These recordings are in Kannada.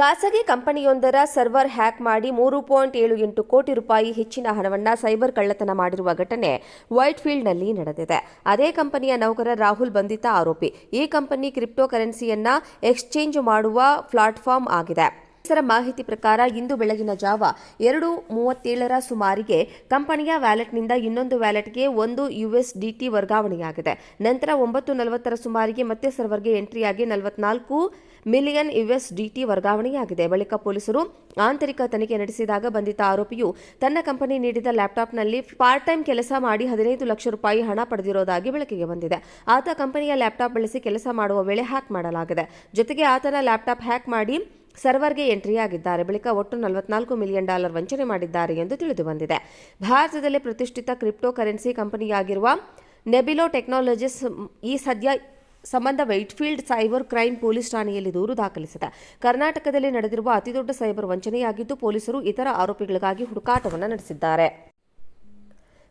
ಖಾಸಗಿ ಕಂಪನಿಯೊಂದರ ಸರ್ವರ್ ಹ್ಯಾಕ್ ಮಾಡಿ ಮೂರು ಪಾಯಿಂಟ್ ಏಳು ಎಂಟು ಕೋಟಿ ರೂಪಾಯಿ ಹೆಚ್ಚಿನ ಹಣವನ್ನು ಸೈಬರ್ ಕಳ್ಳತನ ಮಾಡಿರುವ ಘಟನೆ ವೈಟ್ಫೀಲ್ಡ್ನಲ್ಲಿ ನಡೆದಿದೆ. ಅದೇ ಕಂಪನಿಯ ನೌಕರ ರಾಹುಲ್ ಬಂಧಿತ ಆರೋಪಿ. ಈ ಕಂಪನಿ ಕ್ರಿಪ್ಟೋ ಕರೆನ್ಸಿಯನ್ನ ಎಕ್ಸ್ಚೇಂಜ್ ಮಾಡುವ ಪ್ಲಾಟ್ಫಾರ್ಮ್ ಆಗಿದೆ. ಸರ ಮಾಹಿತಿ ಪ್ರಕಾರ ಇಂದು ಬೆಳಗಿನ ಜಾವ ಎರಡು ಮೂವತ್ತೇಳರ ಸುಮಾರಿಗೆ ಕಂಪನಿಯ ವ್ಯಾಲೆಟ್ನಿಂದ ಇನ್ನೊಂದು ವ್ಯಾಲೆಟ್ಗೆ ಒಂದು ಯುಎಸ್ಡಿಟಿ ವರ್ಗಾವಣೆಯಾಗಿದೆ. ನಂತರ ಒಂಬತ್ತು ನಲವತ್ತರ ಸುಮಾರಿಗೆ ಮತ್ತೆ ಸರ್ವರ್ಗೆ ಎಂಟ್ರಿಯಾಗಿ ನಲವತ್ನಾಲ್ಕು ಮಿಲಿಯನ್ ಯುಎಸ್ ಡಿಟಿ ವರ್ಗಾವಣೆಯಾಗಿದೆ. ಬಳಿಕ ಪೊಲೀಸರು ಆಂತರಿಕ ತನಿಖೆ ನಡೆಸಿದಾಗ ಬಂಧಿತ ಆರೋಪಿಯು ತನ್ನ ಕಂಪನಿ ನೀಡಿದ ಲ್ಯಾಪ್ಟಾಪ್ನಲ್ಲಿ ಪಾರ್ಟ್ ಟೈಮ್ ಕೆಲಸ ಮಾಡಿ ಹದಿನೈದು ಲಕ್ಷ ರೂಪಾಯಿ ಹಣ ಪಡೆದಿರೋದಾಗಿ ಬೆಳಕಿಗೆ ಬಂದಿದೆ. ಆತ ಕಂಪನಿಯ ಲ್ಯಾಪ್ಟಾಪ್ ಬಳಸಿ ಕೆಲಸ ಮಾಡುವ ವೇಳೆ ಹ್ಯಾಕ್ ಮಾಡಲಾಗಿದೆ. ಜೊತೆಗೆ ಆತನ ಲ್ಯಾಪ್ಟಾಪ್ ಹ್ಯಾಕ್ ಮಾಡಿ ಸರ್ವರ್ಗೆ ಎಂಟ್ರಿಯಾಗಿದ್ದಾರೆ. ಬಳಿಕ ಒಟ್ಟು ನಲವತ್ನಾಲ್ಕು ಮಿಲಿಯನ್ ಡಾಲರ್ ವಂಚನೆ ಮಾಡಿದ್ದಾರೆ ಎಂದು ತಿಳಿದು ಬಂದಿದೆ. ಭಾರತದಲ್ಲಿ ಪ್ರತಿಷ್ಠಿತ ಕ್ರಿಪ್ಟೋ ಕರೆನ್ಸಿ ಕಂಪನಿಯಾಗಿರುವ ನೆಬಿಲೋ ಟೆಕ್ನಾಲಜೀಸ್ ಈ ಸದ್ಯ ಸಂಬಂಧ ವೈಟ್ಫೀಲ್ಡ್ ಸೈಬರ್ ಕ್ರೈಮ್ ಪೊಲೀಸ್ ಠಾಣೆಯಲ್ಲಿ ದೂರು ದಾಖಲಿಸಿದೆ. ಕರ್ನಾಟಕದಲ್ಲಿ ನಡೆದಿರುವ ಅತಿದೊಡ್ಡ ಸೈಬರ್ ವಂಚನೆಯಾಗಿದ್ದು ಪೊಲೀಸರು ಇತರ ಆರೋಪಿಗಳಿಗಾಗಿ ಹುಡುಕಾಟವನ್ನು ನಡೆಸಿದ್ದಾರೆ.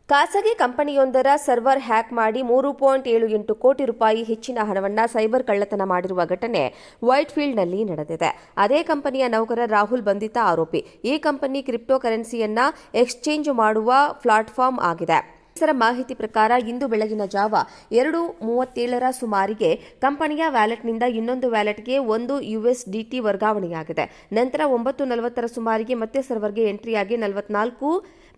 ಖಾಸಗಿ ಕಂಪನಿಯೊಂದರ ಸರ್ವರ್ ಹ್ಯಾಕ್ ಮಾಡಿ ಮೂರು ಪಾಯಿಂಟ್ ಏಳು ಎಂಟು ಕೋಟಿ ರೂಪಾಯಿ ಹೆಚ್ಚಿನ ಹಣವನ್ನು ಸೈಬರ್ ಕಳ್ಳತನ ಮಾಡಿರುವ ಘಟನೆ ವೈಟ್ಫೀಲ್ಡ್ನಲ್ಲಿ ನಡೆದಿದೆ. ಅದೇ ಕಂಪನಿಯ ನೌಕರ ರಾಹುಲ್ ಬಂಧಿತ ಆರೋಪಿ. ಈ ಕಂಪನಿ ಕ್ರಿಪ್ಟೋ ಕರೆನ್ಸಿಯನ್ನ ಎಕ್ಸ್ಚೇಂಜ್ ಮಾಡುವ ಪ್ಲಾಟ್ಫಾರ್ಮ್ ಆಗಿದೆ. ಪೊಲೀಸರ ಮಾಹಿತಿ ಪ್ರಕಾರ ಇಂದು ಬೆಳಗಿನ ಜಾವ ಎರಡು ಮೂವತ್ತೇಳರ ಸುಮಾರಿಗೆ ಕಂಪನಿಯ ವ್ಯಾಲೆಟ್ನಿಂದ ಇನ್ನೊಂದು ವ್ಯಾಲೆಟ್ಗೆ ಒಂದು ಯುಎಸ್ಡಿಟಿ ವರ್ಗಾವಣೆಯಾಗಿದೆ. ನಂತರ ಒಂಬತ್ತು ನಲವತ್ತರ ಸುಮಾರಿಗೆ ಮತ್ತೆ ಸರ್ವರ್ಗೆ ಎಂಟ್ರಿಯಾಗಿ ನಲವತ್ನಾಲ್ಕು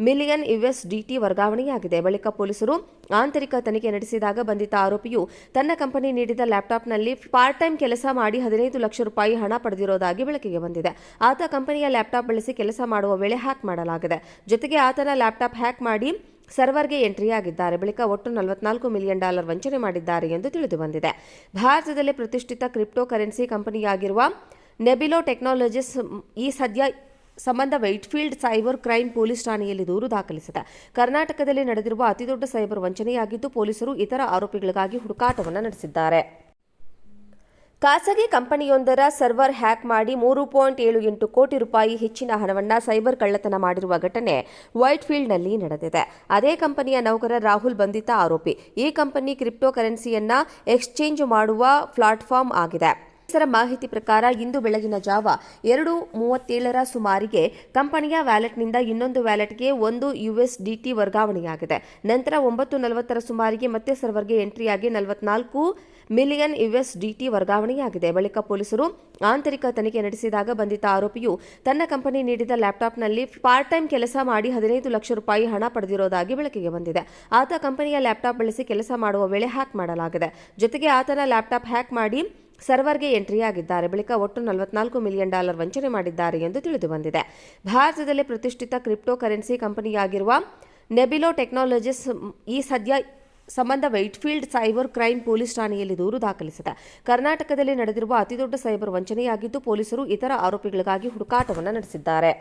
ಮಿಲಿಯನ್ ಯುಎಸ್ಡಿಟಿ ವರ್ಗಾವಣೆಯಾಗಿದೆ. ಬಳಿಕ ಪೊಲೀಸರು ಆಂತರಿಕ ತನಿಖೆ ನಡೆಸಿದಾಗ ಬಂಧಿತ ಆರೋಪಿಯು ತನ್ನ ಕಂಪನಿ ನೀಡಿದ ಲ್ಯಾಪ್ಟಾಪ್ನಲ್ಲಿ ಪಾರ್ಟ್ ಟೈಮ್ ಕೆಲಸ ಮಾಡಿ ಹದಿನೈದು ಲಕ್ಷ ರೂಪಾಯಿ ಹಣ ಪಡೆದಿರೋದಾಗಿ ಬೆಳಕಿಗೆ ಬಂದಿದೆ. ಆತ ಕಂಪನಿಯ ಲ್ಯಾಪ್ಟಾಪ್ ಬಳಸಿ ಕೆಲಸ ಮಾಡುವ ವೇಳೆ ಹ್ಯಾಕ್ ಮಾಡಲಾಗಿದೆ. ಜೊತೆಗೆ ಆತನ ಲ್ಯಾಪ್ಟಾಪ್ ಹ್ಯಾಕ್ ಮಾಡಿ ಸರ್ವರ್ಗೆ ಎಂಟ್ರಿಯಾಗಿದ್ದಾರೆ ಬಳಿಕ ಒಟ್ಟು ನಲವತ್ನಾಲ್ಕು ಮಿಲಿಯನ್ ಡಾಲರ್ ವಂಚನೆ ಮಾಡಿದ್ದಾರೆ ಎಂದು ತಿಳಿದುಬಂದಿದೆ ಭಾರತದಲ್ಲಿ ಪ್ರತಿಷ್ಠಿತ ಕ್ರಿಪ್ಟೋ ಕರೆನ್ಸಿ ಕಂಪನಿಯಾಗಿರುವ ನೆಬಿಲೋ ಟೆಕ್ನಾಲಜೀಸ್ ಈ ಸದ್ಯ ಸಂಬಂಧ ವೈಟ್ಫೀಲ್ಡ್ ಸೈಬರ್ ಕ್ರೈಮ್ ಪೊಲೀಸ್ ಠಾಣೆಯಲ್ಲಿ ದೂರು ದಾಖಲಿಸಿದೆ. ಕರ್ನಾಟಕದಲ್ಲಿ ನಡೆದಿರುವ ಅತಿದೊಡ್ಡ ಸೈಬರ್ ವಂಚನೆಯಾಗಿದ್ದು ಪೊಲೀಸರು ಇತರ ಆರೋಪಿಗಳಿಗಾಗಿ ಹುಡುಕಾಟವನ್ನು ನಡೆಸಿದ್ದಾರೆ. ಖಾಸಗಿ ಕಂಪನಿಯೊಂದರ ಸರ್ವರ್ ಹ್ಯಾಕ್ ಮಾಡಿ ಮೂರು ಪಾಯಿಂಟ್ ಏಳು ಎಂಟು ಕೋಟಿ ರೂಪಾಯಿ ಹೆಚ್ಚಿನ ಹಣವನ್ನು ಸೈಬರ್ ಕಳ್ಳತನ ಮಾಡಿರುವ ಘಟನೆ ವೈಟ್ಫೀಲ್ಡ್ನಲ್ಲಿ ನಡೆದಿದೆ. ಅದೇ ಕಂಪನಿಯ ನೌಕರ ರಾಹುಲ್ ಬಂಧಿತ ಆರೋಪಿ. ಈ ಕಂಪನಿ ಕ್ರಿಪ್ಟೋ ಕರೆನ್ಸಿಯನ್ನ ಎಕ್ಸ್ಚೇಂಜ್ ಮಾಡುವ ಪ್ಲಾಟ್ಫಾರ್ಮ್ ಆಗಿದೆ. ಪೊಲೀಸರ ಮಾಹಿತಿ ಪ್ರಕಾರ ಇಂದು ಬೆಳಗಿನ ಜಾವ ಎರಡು ಮೂವತ್ತೇಳರ ಸುಮಾರಿಗೆ ಕಂಪನಿಯ ವ್ಯಾಲೆಟ್ನಿಂದ ಇನ್ನೊಂದು ವ್ಯಾಲೆಟ್ಗೆ ಒಂದು ಯುಎಸ್ಡಿಟಿ ವರ್ಗಾವಣೆಯಾಗಿದೆ. ನಂತರ ಒಂಬತ್ತು ನಲವತ್ತರ ಸುಮಾರಿಗೆ ಮತ್ತೆ ಸರ್ವರ್ಗೆ ಎಂಟ್ರಿಯಾಗಿ ನಲವತ್ನಾಲ್ಕು ಮಿಲಿಯನ್ ಯುಎಸ್ಡಿಟಿ ವರ್ಗಾವಣೆಯಾಗಿದೆ. ಬಳಿಕ ಪೊಲೀಸರು ಆಂತರಿಕ ತನಿಖೆ ನಡೆಸಿದಾಗ ಬಂಧಿತ ಆರೋಪಿಯು ತನ್ನ ಕಂಪನಿ ನೀಡಿದ ಲ್ಯಾಪ್ಟಾಪ್ನಲ್ಲಿ ಪಾರ್ಟ್ ಟೈಮ್ ಕೆಲಸ ಮಾಡಿ ಹದಿನೈದು ಲಕ್ಷ ರೂಪಾಯಿ ಹಣ ಪಡೆದಿರೋದಾಗಿ ಬೆಳಕಿಗೆ ಬಂದಿದೆ. ಆತ ಕಂಪನಿಯ ಲ್ಯಾಪ್ಟಾಪ್ ಬಳಸಿ ಕೆಲಸ ಮಾಡುವ ವೇಳೆ ಹ್ಯಾಕ್ ಮಾಡಲಾಗಿದೆ. ಜೊತೆಗೆ ಆತನ ಲ್ಯಾಪ್ಟಾಪ್ ಹ್ಯಾಕ್ ಮಾಡಿ ಸರ್ವರ್ಗೆ ಎಂಟ್ರಿಯಾಗಿದ್ದಾರೆ ಬಳಿಕ ಒಟ್ಟು ನಲವತ್ನಾಲ್ಕು ಮಿಲಿಯನ್ ಡಾಲರ್ ವಂಚನೆ ಮಾಡಿದ್ದಾರೆ ಎಂದು ತಿಳಿದುಬಂದಿದೆ ಭಾರತದಲ್ಲಿ ಪ್ರತಿಷ್ಠಿತ ಕ್ರಿಪ್ಟೋ ಕರೆನ್ಸಿ ಕಂಪನಿಯಾಗಿರುವ ನೆಬಿಲೋ ಟೆಕ್ನಾಲಜೀಸ್ ಈ ಸದ್ಯ ಸಂಬಂಧ ವೈಟ್ಫೀಲ್ಡ್ ಸೈಬರ್ ಕ್ರೈಮ್ ಪೊಲೀಸ್ ಠಾಣೆಯಲ್ಲಿ ದೂರು ದಾಖಲಿಸಿದೆ. ಕರ್ನಾಟಕದಲ್ಲಿ ನಡೆದಿರುವ ಅತಿದೊಡ್ಡ ಸೈಬರ್ ವಂಚನೆಯಾಗಿದ್ದು, ಪೊಲೀಸರು ಇತರ ಆರೋಪಿಗಳಿಗಾಗಿ ಹುಡುಕಾಟವನ್ನು ನಡೆಸಿದ್ದಾರೆ.